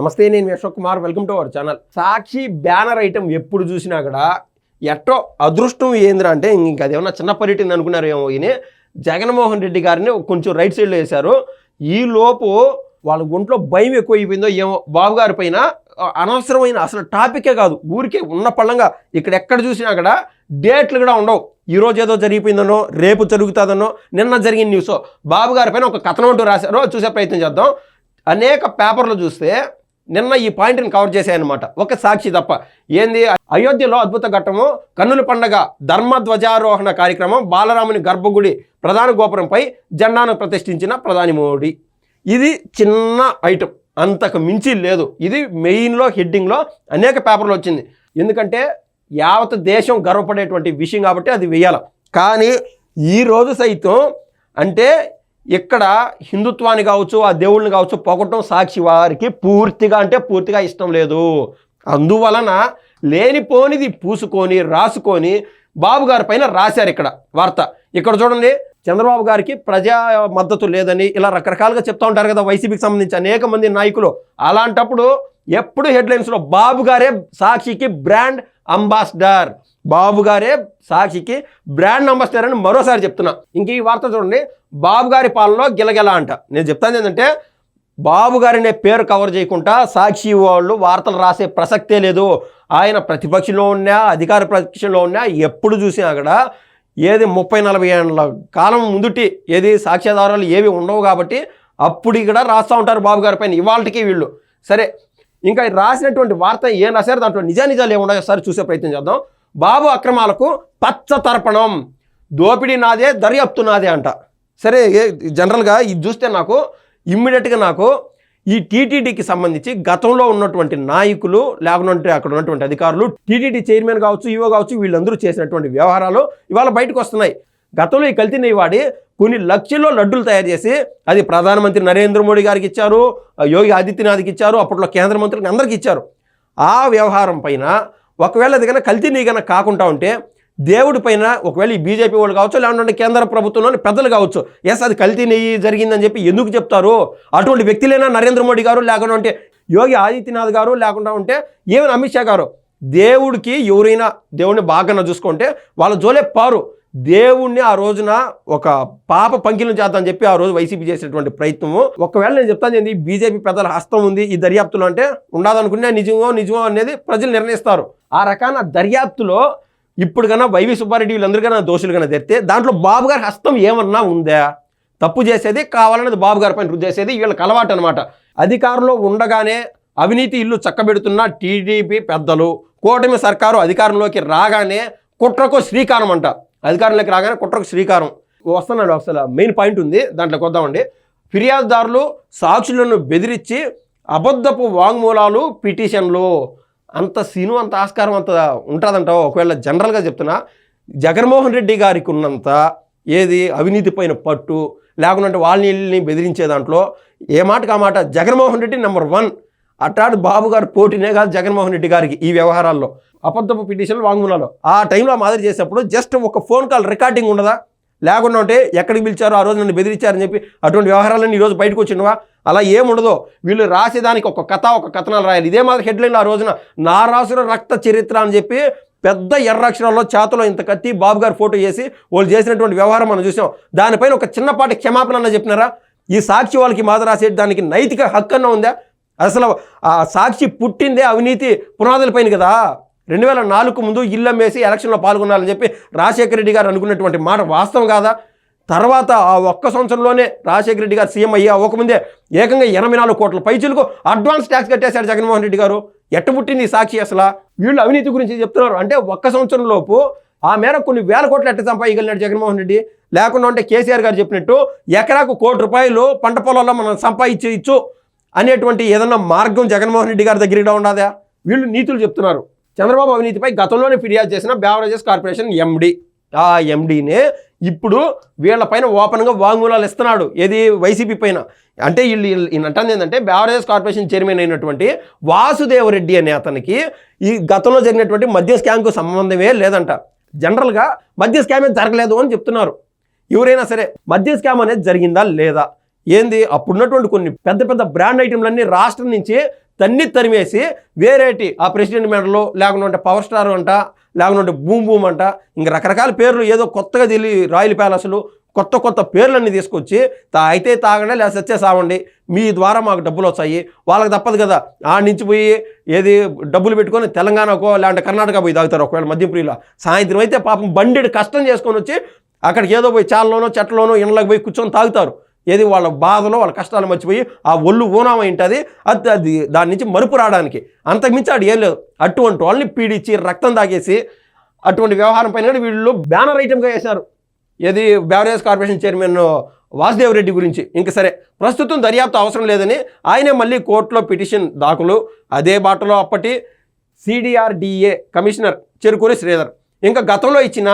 నమస్తే నేను మీ Kumar. Welcome to our channel. Sakshi banner item ఎప్పుడు చూసినా కూడా ఎట్టో అదృష్టం ఏందిరా అంటే ఇంక అదేమన్నా చిన్న పర్యటన అనుకున్నారేమో ఈయన జగన్మోహన్ రెడ్డి గారిని కొంచెం రైట్ సైడ్లో వేశారు. ఈ లోపు వాళ్ళ ఒంట్లో భయం ఎక్కువ అయిపోయిందో ఏమో బాబు గారి పైన అనవసరమైన అసలు టాపికే కాదు. ఊరికే ఉన్న పళ్ళంగా ఇక్కడ ఎక్కడ చూసినా కూడా డేట్లు కూడా ఉండవు. ఈరోజు ఏదో జరిగిపోయిందనో రేపు జరుగుతుందనో నిన్న జరిగిన న్యూస్ బాబు గారి పైన ఒక కథనం అంటూ రాశారో చూసే ప్రయత్నం చేద్దాం. అనేక పేపర్లు చూస్తే నిన్న ఈ పాయింట్ని కవర్ చేశాయన్నమాట. ఒక సాక్షి తప్ప. ఏంది? అయోధ్యలో అద్భుత ఘట్టము కన్నుల పండగ ధర్మ ధ్వజారోహణ కార్యక్రమం బాలరాముని గర్భగుడి ప్రధాన గోపురంపై జెండాను ప్రతిష్ఠించిన ప్రధాని మోడీ. ఇది చిన్న ఐటమ్. అంతకు మించి లేదు. ఇది మెయిన్లో హెడ్డింగ్లో అనేక పేపర్లు వచ్చింది. ఎందుకంటే యావత్ దేశం గర్వపడేటువంటి విషయం కాబట్టి అది వేయాలి. కానీ ఈరోజు సైతం అంటే ఇక్కడ హిందుత్వాన్ని కావచ్చు ఆ దేవుళ్ళని కావచ్చు పొగటం సాక్షి వారికి పూర్తిగా అంటే పూర్తిగా ఇష్టం లేదు. అందువలన లేనిపోనిది పూసుకొని రాసుకొని బాబు గారి పైన రాశారు ఇక్కడ వార్త. ఇక్కడ చూడండి చంద్రబాబు గారికి ప్రజా మద్దతు లేదని ఇలా రకరకాలుగా చెప్తూ ఉంటారు కదా వైసీపీకి సంబంధించి అనేక మంది నాయకులు. అలాంటప్పుడు ఎప్పుడు హెడ్లైన్స్లో బాబు గారే సాక్షికి బ్రాండ్ అంబాసిడర్. బాబు గారే సాక్షికి బ్రాండ్ అంబాసిడర్ అని మరోసారి చెప్తున్నా. ఇంక ఈ వార్త చూడండి. బాబు గారి పాలనలో గిలగెల అంట. నేను చెప్తాను ఏంటంటే బాబు గారినే పేరు కవర్ చేయకుండా సాక్షి వాళ్ళు వార్తలు రాసే ప్రసక్తే లేదు. ఆయన ప్రతిపక్షంలో ఉన్నా అధికార ప్రతిపక్షంలో ఉన్నా ఎప్పుడు చూసినా కూడా ఏది ముప్పై నలభై ఏళ్ళ కాలం ముందుటి ఏది సాక్ష్యాధారాలు ఏవి ఉండవు కాబట్టి అప్పుడు ఇక్కడ రాస్తూ ఉంటారు బాబు గారి పైన. ఇవాళకి వీళ్ళు. సరే ఇంకా రాసినటువంటి వార్త ఏం రాశారు దాంట్లో నిజా నిజాలు ఏమున్నాయో ఒకసారి చూసే ప్రయత్నం చేద్దాం. బాబు అక్రమాలకు పచ్చ తర్పణం. దోపిడీ నాదే దర్యాప్తు నాదే అంట. సరే జనరల్గా ఇది చూస్తే నాకు ఇమ్మీడియట్గా నాకు ఈ టీటీడీకి సంబంధించి గతంలో ఉన్నటువంటి నాయకులు లేకుంటే అక్కడ ఉన్నటువంటి అధికారులు టీటీడీ చైర్మన్ కావచ్చు ఈవో కావచ్చు వీళ్ళందరూ చేసినటువంటి వ్యవహారాలు ఇవాళ బయటకు వస్తున్నాయి. గతంలో ఈ కల్తీ నెయ్యి వాడి కొన్ని లక్షల్లో లడ్డూలు తయారు చేసి అది ప్రధానమంత్రి నరేంద్ర మోడీ గారికి ఇచ్చారు యోగి ఆదిత్యనాథ్కి ఇచ్చారు అప్పట్లో కేంద్ర మంత్రులకు అందరికీ ఇచ్చారు. ఆ వ్యవహారం పైన ఒకవేళ అది కనుక కల్తీ నీ కనుక కాకుండా ఉంటే దేవుడి పైన ఒకవేళ ఈ బీజేపీ వాళ్ళు కావచ్చు లేకుంటే కేంద్ర ప్రభుత్వంలోని పెద్దలు కావచ్చు ఎస్ అది కల్తీ నెయ్యి జరిగిందని చెప్పి ఎందుకు చెప్తారు? అటువంటి వ్యక్తులైనా నరేంద్ర మోడీ గారు లేకుండా ఉంటే యోగి ఆదిత్యనాథ్ గారు లేకుండా ఉంటే ఏమైనా అమిత్ షా గారు దేవుడికి ఎవరైనా దేవుడిని బాగా చూసుకుంటే వాళ్ళ జోలే పారు. దేవుణ్ణి ఆ రోజున ఒక పాప పంకిలం చేద్దామని చెప్పి ఆ రోజు వైసీపీ చేసినటువంటి ప్రయత్నము. ఒకవేళ నేను చెప్తాను ఏంది బీజేపీ పెద్దల హస్తం ఉంది ఈ దర్యాప్తులో అంటే ఉండదనుకునే నిజమో నిజమో అనేది ప్రజలు నిర్ణయిస్తారు. ఆ రకాన దర్యాప్తులో ఇప్పుడు కన్నా వైవి సుబ్బారెడ్డి వీళ్ళందరూ కన్నా దోషులు కన్నా తెరితే దాంట్లో బాబు గారి హస్తం ఏమన్నా ఉందా? తప్పు చేసేది కావాలన్నది బాబు గారి పైన రుద్దు చేసేది వీళ్ళకి అలవాటు అనమాట అధికారంలో ఉండగానే అవినీతి ఇల్లు చక్కబెడుతున్న టీడీపీ పెద్దలు కూటమి సర్కారు అధికారంలోకి రాగానే కుట్రకు శ్రీకారం అంట. అధికారంలోకి రాగానే కుట్రకు శ్రీకారం. వస్తున్నాడు అసలు మెయిన్ పాయింట్ ఉంది. దాంట్లోకి వద్దామండి ఫిర్యాదుదారులు సాక్షులను బెదిరించి అబద్ధపు వాంగ్మూలాలు పిటిషన్లు అంత సీను అంత ఆస్కారం అంత ఉంటుందంటావు ఒకవేళ జనరల్గా చెప్తున్నా జగన్మోహన్ రెడ్డి గారికి ఉన్నంత ఏది అవినీతి పైన పట్టు లేకుంటే వాళ్ళని వీళ్ళని బెదిరించే దాంట్లో ఏ మాటకు ఆ మాట జగన్మోహన్ రెడ్డి నెంబర్ వన్. అట్టాడు బాబు గారు పోటీనే కాదు జగన్మోహన్ రెడ్డి గారికి ఈ వ్యవహారాల్లో. అబద్ధపు పిటిషన్లు వాంగ్మూలాలు. ఆ టైంలో మాదిరి చేసేటప్పుడు జస్ట్ ఒక ఫోన్ కాల్ రికార్డింగ్ ఉండదా? లేకుండా ఉంటే ఎక్కడికి పిలిచారు? ఆ రోజు నన్ను బెదిరించారని చెప్పి అటువంటి వ్యవహారాలన్నీ ఈరోజు బయటకు వచ్చినవా అలా ఏముండదో వీళ్ళు రాసేదానికి ఒక కథ ఒక కథనాలు రాయాలి. ఇదే మాదిరి హెడ్లైన్ ఆ రోజున నారాసుర రక్త చరిత్ర అని చెప్పి పెద్ద ఎర్ర అక్షరాల్లో చేతలో ఇంత కత్తి బాబు గారు ఫోటో చేసి వాళ్ళు చేసినటువంటి వ్యవహారం మనం చూసాం. దానిపైన ఒక చిన్నపాటి క్షమాపణ అన్న చెప్పినారా? ఈ సాక్షి వాళ్ళకి మాద రాసే దానికి నైతిక హక్కు అన్న ఉందా? అసలు ఆ సాక్షి పుట్టిందే అవినీతి పునాదులపైన కదా? రెండు వేల నాలుగు ముందు ఇల్లు అమ్మేసి ఎలక్షన్లో పాల్గొనాలని చెప్పి రాజశేఖర రెడ్డి గారు అనుకున్నటువంటి మాట వాస్తవం కాదా? తర్వాత ఆ ఒక్క సంవత్సరంలోనే రాజశేఖర రెడ్డి గారు సీఎం అయ్యా అవ్వకముందే ఏకంగా ఎనభై నాలుగు కోట్ల పైచులకు అడ్వాన్స్ ట్యాక్స్ కట్టేశారు జగన్మోహన్ రెడ్డి గారు. ఎట్ట పుట్టింది సాక్షి అసలు? వీళ్ళు అవినీతి గురించి చెప్తున్నారు. అంటే ఒక్క సంవత్సరంలోపు ఆ మేర కొన్ని వేల కోట్లు ఎట్ట సంపాదించగలిగినాడు జగన్మోహన్ రెడ్డి. లేకుండా ఉంటే కేసీఆర్ గారు చెప్పినట్టు ఎకరాకు కోటి రూపాయలు పంట పొలాల్లో మనం సంపాదించవచ్చు అనేటువంటి ఏదన్నా మార్గం జగన్మోహన్ రెడ్డి గారి దగ్గర ఉండదా? వీళ్ళు నీతులు చెప్తున్నారు. చంద్రబాబు అవినీతిపై గతంలోనే ఫిర్యాదు చేసిన బ్యావరేజెస్ కార్పొరేషన్ ఎండి. ఆ ఎండీనే ఇప్పుడు వీళ్ళపైన ఓపెన్గా వాంగ్మూలాలు ఇస్తున్నాడు. ఏది వైసీపీ పైన? అంటే వీళ్ళు ఈయన అంటుంది ఏంటంటే బేవరేజెస్ కార్పొరేషన్ చైర్మన్ అయినటువంటి వాసుదేవరెడ్డి అనే అతనికి ఈ గతంలో జరిగినటువంటి మద్య స్కామ్కు సంబంధమే లేదంట. జనరల్గా మద్య స్కామ్ ఏం జరగలేదు అని చెప్తున్నారు. ఎవరైనా సరే మద్య స్కామ్ అనేది జరిగిందా లేదా? ఏంది? అప్పుడున్నటువంటి కొన్ని పెద్ద పెద్ద బ్రాండ్ ఐటెంలన్నీ రాష్ట్రం నుంచి తన్ని తరిమేసి వేరేటి ఆ ప్రెసిడెంట్ మెడలు లేకుంటే పవర్ స్టార్ అంట లేకుంటే బూమ్ బూమ్ అంట ఇంకా రకరకాల పేర్లు ఏదో కొత్తగా తెలియ రాయల్ ప్యాలెస్లు కొత్త కొత్త పేర్లన్నీ తీసుకొచ్చి తా అయితే తాగండి లేదా సచ్చే సావండి మీ ద్వారా మాకు డబ్బులు వస్తాయి. వాళ్ళకి తప్పదు కదా ఆ నుంచి పోయి ఏది డబ్బులు పెట్టుకొని తెలంగాణకో లేదంటే కర్ణాటక పోయి తాగుతారు ఒకవేళ మద్యప్రియుల సాయంత్రం అయితే పాపం బండి కష్టం చేసుకొని వచ్చి అక్కడికి ఏదో పోయి చాలలోనో చెట్లలోనో ఇండ్లకు పోయి కూర్చొని తాగుతారు. ఏది వాళ్ళ బాధలో వాళ్ళ కష్టాలు మర్చిపోయి ఆ ఒళ్ళు ఊనామై ఉంటుంది అది అది దాని నుంచి మరుపు రావడానికి. అంతకుమించి ఆడు ఏం లేదు. అటువంటి వాళ్ళని పీడించి రక్తం తాగేసి అటువంటి వ్యవహారం పైన కూడా వీళ్ళు బ్యానర్ ఐటమ్గా వేశారు. ఏది beverage corporation chairman Vasudev Reddy గురించి. ఇంక సరే ప్రస్తుతం దర్యాప్తు అవసరం లేదని ఆయనే మళ్ళీ కోర్టులో పిటిషన్ దాఖలు. అదే బాటలో అప్పటి సిడిఆర్డిఏ కమిషనర్ చెరుకూరి శ్రీధర్. ఇంకా గతంలో ఇచ్చిన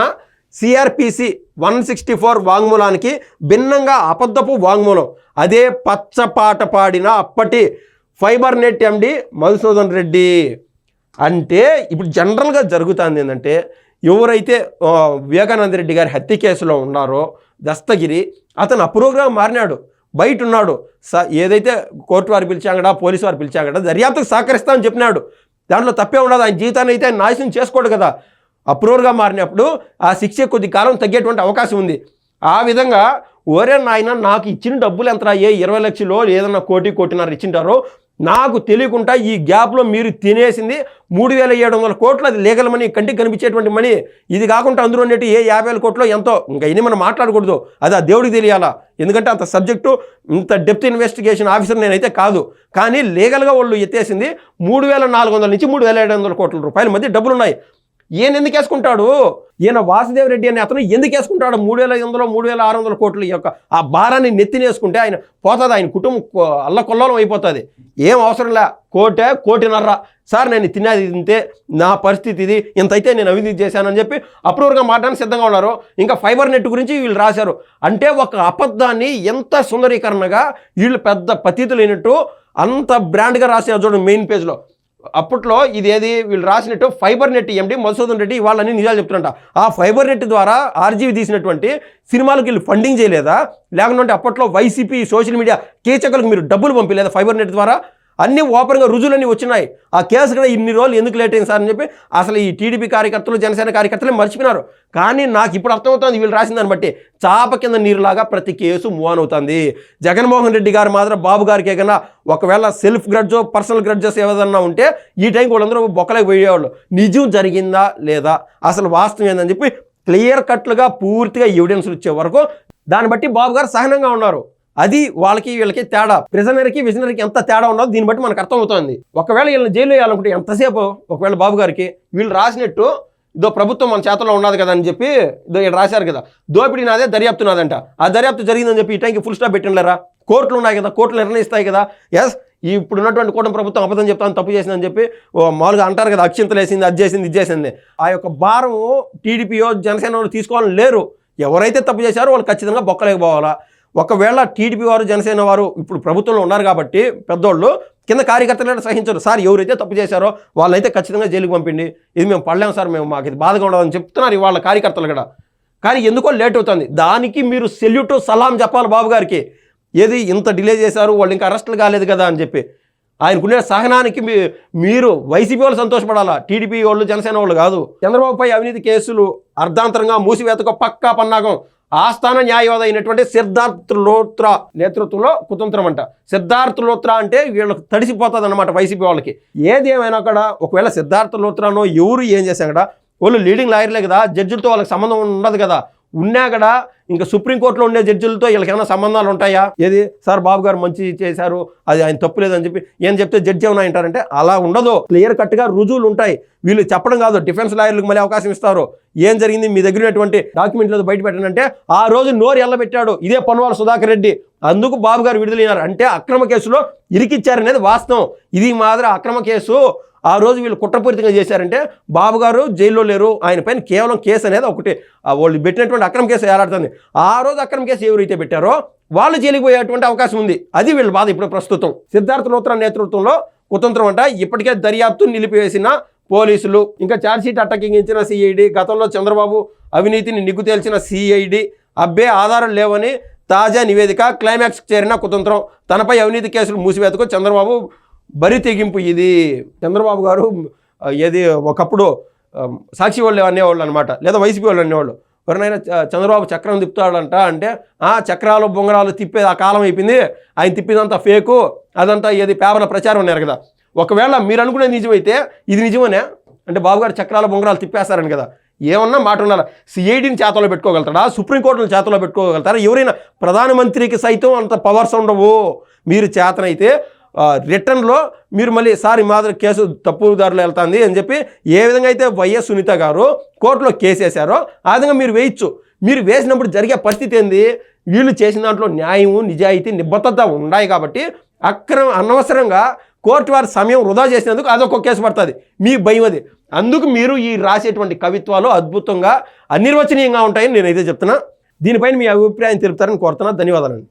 సిఆర్పిసి వన్ సిక్స్టీ ఫోర్ వాంగ్మూలానికి భిన్నంగా అబద్ధపు వాంగ్మూలం. అదే పచ్చపాట పాడిన అప్పటి fibre net MD Madhusudan Reddy. అంటే ఇప్పుడు జనరల్గా జరుగుతుంది ఏంటంటే ఎవరైతే వివేకానంద రెడ్డి గారి హత్య కేసులో ఉన్నారో దస్తగిరి అతను అప్రూవ్గా మారినాడు. బయట ఉన్నాడు స ఏదైతే కోర్టు వారు పిలిచాగడా పోలీసు వారు పిలిచాగడా దర్యాప్తుకు సహకరిస్తామని చెప్పినాడు. దాంట్లో తప్పే ఉండదు. ఆయన జీవితాన్ని అయితే ఆయన నాశనం చేసుకోడు కదా. అప్రూవర్గా మారినప్పుడు ఆ శిక్ష కొద్ది కాలం తగ్గేటువంటి అవకాశం ఉంది. ఆ విధంగా ఓరే నాయన నాకు ఇచ్చిన డబ్బులు ఎంత ఏ ఇరవై లక్షలు ఏదన్నా కోటి కోటిన్నర ఇచ్చింటారో? నాకు తెలియకుండా ఈ గ్యాప్లో మీరు తినేసింది మూడు వేల ఏడు వందల కోట్లు. అది లీగల్ మనీ కంటికి కనిపించేటువంటి మనీ. ఇది కాకుండా అందులో ఉన్నట్టు ఏ యాభై వేల కోట్లో ఎంతో? ఇంకా ఇన్ని మనం మాట్లాడకూడదు. అది ఆ దేవుడికి తెలియాలా? ఎందుకంటే అంత సబ్జెక్టు ఇంత డెప్త్ ఇన్వెస్టిగేషన్ ఆఫీసర్ నేనైతే కాదు. కానీ లీగల్గా వాళ్ళు ఎత్తేసింది మూడు వేల నాలుగు వందల నుంచి మూడు వేల ఏడు వందల కోట్ల రూపాయల మధ్య డబ్బులు ఉన్నాయి ఈయన ఎందుకు వేసుకుంటాడు ఈయన వాసుదేవ్ రెడ్డి అనే అతను ఎందుకు వేసుకుంటాడు మూడు వేల ఐదు వందలు మూడు వేల ఆరు వందల కోట్ల యొక్క ఆ భారాన్ని నెత్తినేసుకుంటే ఆయన పోతుంది ఆయన కుటుంబం కొ- అల్లకొల్లోలం అయిపోతుంది. ఏం అవసరం లే. కోటే కోటినర్ర. సార్ నేను తినేది తింటే నా పరిస్థితి ఇది. ఇంతైతే నేను అవినీతి చేశానని చెప్పి అప్రూవర్గా మాట్లాడడానికి సిద్ధంగా ఉన్నారు. ఇంకా ఫైబర్ నెట్ గురించి వీళ్ళు రాశారు. అంటే ఒక అబద్ధాన్ని ఎంత సుందరీకరణగా వీళ్ళు పెద్ద పతితులు అంత బ్రాండ్గా రాశారు చూడండి మెయిన్ పేజ్లో. అప్పట్లో ఇది ఏది వీళ్ళు రాసినట్టు fibre net MD Madhusudan Reddy వాళ్ళని నిజాలు చెప్తున్నట. ఆ ఫైబర్ నెట్ ద్వారా ఆర్జీవి తీసినటువంటి సినిమాలకు వీళ్ళు ఫండింగ్ చేయలేదా? లేకుంటే అప్పట్లో వైసీపీ సోషల్ మీడియా కీచకులకు మీరు డబ్బులు పంపించలేదా ఫైబర్ నెట్ ద్వారా? అన్ని ఓపెన్గా రుజువులన్నీ వచ్చినాయి. ఆ కేసు కూడా ఇన్ని రోజులు ఎందుకు లేట్ అయింది సార్ అని చెప్పి అసలు ఈ టీడీపీ కార్యకర్తలు జనసేన కార్యకర్తలు మర్చిపోయినారు. కానీ నాకు ఇప్పుడు అర్థమవుతుంది వీళ్ళు రాసిన దాన్ని బట్టి చాప కింద నీరులాగా ప్రతి కేసు మూవ్ ఆన్ అవుతుంది. జగన్మోహన్ రెడ్డి గారు మాత్రం బాబు గారికి ఏకన్నా ఒకవేళ సెల్ఫ్ గ్రడ్జో పర్సనల్ గ్రడ్జెస్ ఏదన్నా ఉంటే ఈ టైంకి వాళ్ళందరూ బొక్కలకు పోయేవాళ్ళు. నిజం జరిగిందా లేదా? అసలు వాస్తవం ఏందని చెప్పి క్లియర్ కట్లుగా పూర్తిగా ఎవిడెన్స్లు ఇచ్చే వరకు దాన్ని బట్టి బాబు గారు సహనంగా ఉన్నారు. అది వాళ్ళకి వీళ్ళకి తేడా. ప్రిజనర్కి విజనర్కి ఎంత తేడా ఉన్నదో దీన్ని బట్టి మనకు అర్థమవుతోంది. ఒకవేళ వీళ్ళని జైలు వేయాలనుకుంటే ఎంతసేపు? ఒకవేళ బాబు గారికి వీళ్ళు రాసినట్టు ఇదో ప్రభుత్వం మన చేతలో ఉన్నది కదా అని చెప్పి ఇదో ఇక్కడ రాశారు కదా. దోపిడీ నాదే దర్యాప్తు నాదంట. ఆ దర్యాప్తు జరిగిందని చెప్పి ఈ టైంకి ఫుల్ స్టాప్ పెట్టినలేరా కోర్టులు ఉన్నాయి కదా కోర్టులు నిర్ణయిస్తాయి కదా. ఎస్ ఇప్పుడు ఉన్నటువంటి కూటమి ప్రభుత్వం అబద్ధం చెప్తాను తప్పు చేసిందని చెప్పి ఓ మామూలుగా అంటారు కదా అక్షింతలు వేసింది అది చేసింది ఇది చేసింది. ఆ యొక్క భారము టీడీపీయో జనసేన తీసుకోవాలని లేరు. ఎవరైతే తప్పు చేశారో వాళ్ళు ఖచ్చితంగా బొక్కలేకపోవాలా? ఒకవేళ టీడీపీ వారు జనసేన వారు ఇప్పుడు ప్రభుత్వంలో ఉన్నారు కాబట్టి పెద్దోళ్ళు కింద కార్యకర్తలు సహించరు. సార్ ఎవరైతే తప్పు చేశారో వాళ్ళైతే ఖచ్చితంగా జైలుకి పంపిండి. ఇది మేము పడలేము సార్ మేము మాకు ఇది బాధగా ఉండదని చెప్తున్నారు ఇవాళ కార్యకర్తలు కూడా. కానీ ఎందుకో లేట్ అవుతుంది. దానికి మీరు సెల్యూట్ సలాం చెప్పాలి బాబు గారికి. ఏది ఇంత డిలే చేశారు వాళ్ళు ఇంకా అరెస్టులు కాలేదు కదా అని చెప్పి. ఆయనకునే సహనానికి మీ మీరు వైసీపీ వాళ్ళు సంతోషపడాలా? టీడీపీ వాళ్ళు జనసేన వాళ్ళు కాదు. చంద్రబాబుపై అవినీతి కేసులు అర్ధాంతరంగా మూసివేతకు పక్కా పన్నాగం. ఆస్థాన న్యాయవాద అయినటువంటి సిద్ధార్థ్ లోత్రా నేతృత్వంలో కుతంత్రం అంట. సిద్ధార్థ్ లోత్రా అంటే వీళ్ళకి తడిసిపోతుంది అనమాట వైసీపీ వాళ్ళకి. ఏది ఏమైనా కూడా ఒకవేళ సిద్ధార్థ్ లోత్రానో ఎవరు ఏం చేశాం కదా వాళ్ళు లీడింగ్ లాయర్లే కదా జడ్జిలతో వాళ్ళకి సంబంధం ఉండదు కదా. ఉన్నా కూడా ఇంకా సుప్రీంకోర్టులో ఉండే జడ్జిలతో వీళ్ళకి ఏమైనా సంబంధాలు ఉంటాయా? ఏది? సార్ బాబు గారు మంచి చేశారు అది ఆయన తప్పు లేదని చెప్పి ఏం చెప్తే జడ్జి ఏమైనా అంటారంటే అలా ఉండదు. క్లియర్ కట్గా రుజువులు ఉంటాయి. వీళ్ళు చెప్పడం కాదు డిఫెన్స్ లాయర్లకు మళ్ళీ అవకాశం ఇస్తారు. ఏం జరిగింది? మీ దగ్గర ఉన్నటువంటి డాక్యుమెంట్లు బయట పెట్టానంటే ఆ రోజు నోరు ఎల్లబెట్టాడు. ఇదే పన్వాల సుధాకర్ రెడ్డి. అందుకు బాబు గారు విడుదలైనారు. అంటే అక్రమ కేసులో ఇరికిచ్చారనేది వాస్తవం. ఇది మాదిరి అక్రమ కేసు. ఆ రోజు వీళ్ళు కుట్రపూరితంగా చేశారంటే బాబు గారు జైల్లో లేరు. ఆయన పైన కేవలం కేసు అనేది ఒకటి. వాళ్ళు పెట్టినటువంటి అక్రమ కేసు ఏలాడుతుంది. ఆ రోజు అక్రమ కేసు ఎవరైతే పెట్టారో వాళ్ళు జైలుకి పోయేటువంటి అవకాశం ఉంది. అది వీళ్ళ బాధ ఇప్పుడు ప్రస్తుతం. సిద్ధార్థ లోత్రా నేతృత్వంలో కుతంత్రం అంట ఇప్పటికే దర్యాప్తు నిలిపివేసిన పోలీసులు ఇంకా ఛార్జ్షీట్ అట్టకించిన సిఐడి గతంలో చంద్రబాబు అవినీతిని నిగ్గు తేల్చిన సిఐడి అబ్బే ఆధారం లేవని తాజా నివేదిక క్లైమాక్స్ చేరిన కుతంత్రం. తనపై అవినీతి కేసులు మూసివేతకు చంద్రబాబు బరి తెగింపు ఇది చంద్రబాబు గారు ఏది ఒకప్పుడు సాక్షి వాళ్ళు అనేవాళ్ళు అనమాట లేదా వైసీపీ వాళ్ళు అనేవాళ్ళు. ఎవరినైనా చంద్రబాబు చక్రం తిప్పుతాడంట అంటే ఆ చక్రాలు బొంగరాలు తిప్పేది ఆ కాలం అయిపోయింది. ఆయన తిప్పిందంతా ఫేకు అదంతా ఏది పేపర్ల ప్రచారం ఉన్నారు కదా. ఒకవేళ మీరు అనుకునేది నిజమైతే ఇది నిజమనే? అంటే బాబుగారు చక్రాల బొంగరాలు తిప్పేస్తారని కదా. ఏమన్నా మాట ఉండాలా? సిఐడిని చేతలో పెట్టుకోగలుగుతాడా? సుప్రీంకోర్టును చేతలో పెట్టుకోగలుగుతారా? ఎవరైనా ప్రధానమంత్రికి సైతం అంత పవర్స్ ఉండవు. మీరు చేతనైతే రిటర్న్లో మీరు మళ్ళీ సార్ ఈ మాదిరి కేసు తప్పుదారులు వెళ్తుంది అని చెప్పి ఏ విధంగా అయితే వైఎస్ సునీత గారు కోర్టులో కేసు వేశారో ఆ విధంగా మీరు వేయచ్చు. మీరు వేసినప్పుడు జరిగే పరిస్థితి ఏంది? వీళ్ళు చేసిన దాంట్లో న్యాయము నిజాయితీ నిబద్ధత ఉన్నాయి కాబట్టి అక్రమ అనవసరంగా కోర్టు వారి సమయం వృధా చేసినందుకు అదొక కేసు పడుతుంది. మీ భయం అది. అందుకు మీరు ఈ రాసేటువంటి కవిత్వాలు అద్భుతంగా అనిర్వచనీయంగా ఉంటాయని నేనైతే చెప్తున్నా. దీనిపైన మీ అభిప్రాయం తెలుపుతారని కోరుతున్నా. ధన్యవాదాలండి.